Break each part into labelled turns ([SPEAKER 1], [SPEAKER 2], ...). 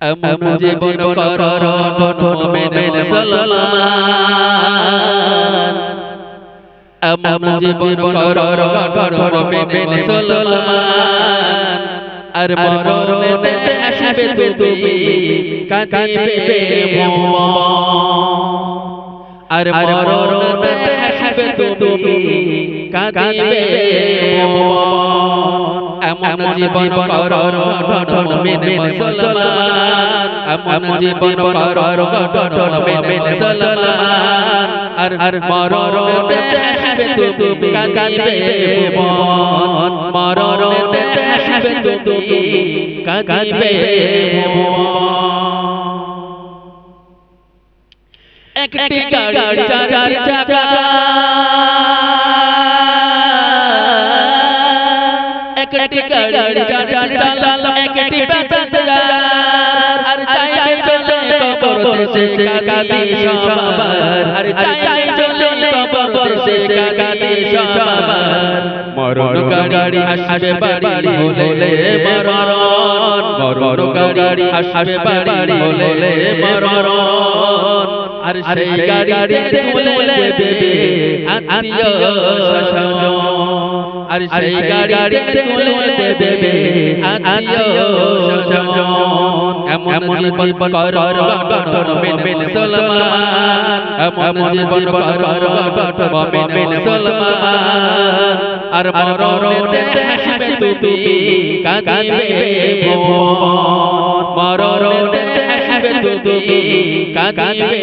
[SPEAKER 1] এমন জীবন করার মোমেন মুসলমান। এমন জীবন করার মোমেন মুসলমান। আর মরণে আসবে তুমি কাঁদিবে আর মরণে আসবে তুমি কাঁদিবে এমন জীবন করার মোমেন মুসলমান। এমন জীবন করার মোমেন মুসলমান। আর আর মরণে আসবে তুমি কাঁদিবে মন। মরণে আসবে তুমি কাঁদিবে একটি গাড়ি চার চাকা একটি গাড়ি চাকা একটি প্যাসেঞ্জার আর চাই চলে কবর দেশে কাকাদি সবার আর চাই চলে কবর দেশে কাকাদি সবার মরণ গাড়ি আসবে বাড়ি হলে মরণ মরণ গাড়ি আসবে বাড়ি হলে মরণ আর সেই গাড়ি তুলে দেবে আত্মীয় স্বজন। আর সেই গাড়ি তুলে দেবে আত্মীয় স্বজন এমন জীবন করার গঠন মেন সলমান এমন জীবন করার গঠন মেন সলমান আর মরণে আসবে তুমি কাঁদিবে মরণে আসবে তুমি কাঁদিবে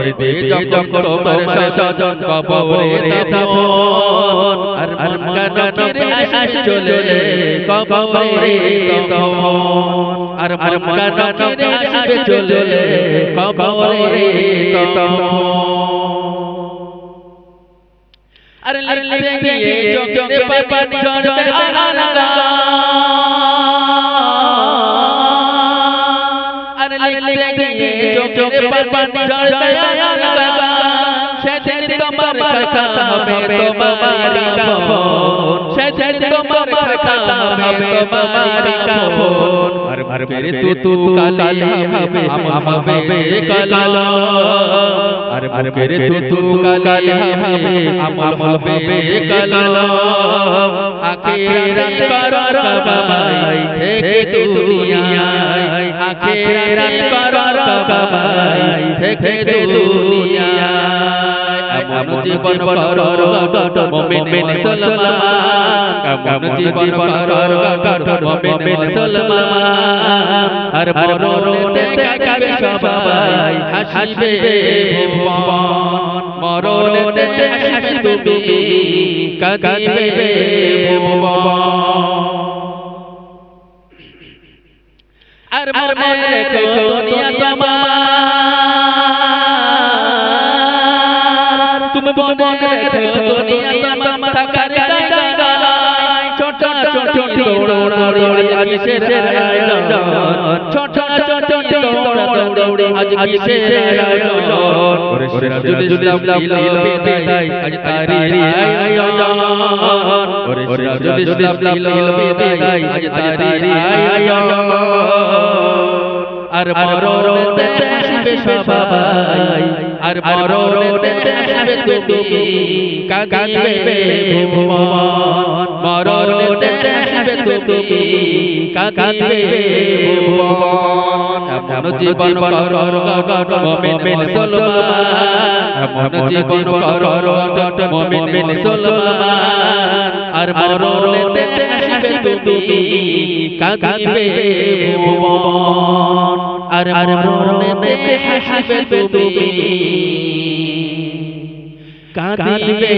[SPEAKER 1] अरे देवी जगत बाबर सजन কবরে তপন আর আর কানকে আশিস চলে কবরে তপন আর আর কানকে আশিস চলে কবরে তপন আর লিখতে গিয়ে চোখে পানি ঝরবে আলাদা আর লিখতে গিয়ে চোখে পানি ঝরবে সেদিন তোমার কথা হবে তোমারি কাবন সেদিন তোমার কথা হবে তোমারি কাবন আর মেরে তু তু কালি হবে হবে কালাল আর আর মেরে তু তু কালি হবে আমল হবে কালাল আখিরাত করার বাবাই থেকে দুনিয়ায় আখিরাত করার বাবাই থেকে দুনিয়ায়। এমন জীবন করার মোমেন মুসলমান। এমন জীবন করার মোমেন মুসলমান। আর মরণে কাকাবে সবাই হাসিবে ভুবন? মরণে হাসিবে তুমি কাকাবে ভুবন? আর মনে কোনিয়া তোমার তুমি মনে রেখো দুনিয়া তোমার থাকার ছোট ছোট দৌড় আজ কিসের আয়োজন ছোট ছোট দৌড় দৌড় আজ কিসের আয়োজন ওরে সিরাজুল ইসলাম লীল আজ তারি আয়োজন ওরে বিদায় আজ তারি আয়োজন আর মরণে আসবে সবাই আর মরণে আসবে তুমি কাঁদিবে ভুবন মরণে আসবে তুমি কাঁদিবে ভুবন এমন জীবন করর মোমেন মুসলমান এমন জীবন করর মোমেন মুসলমান আর মরণে আসবে তুমি কাঁদিবে ভুবন। আর মরণে হাসবে তুমি কাঁদিবে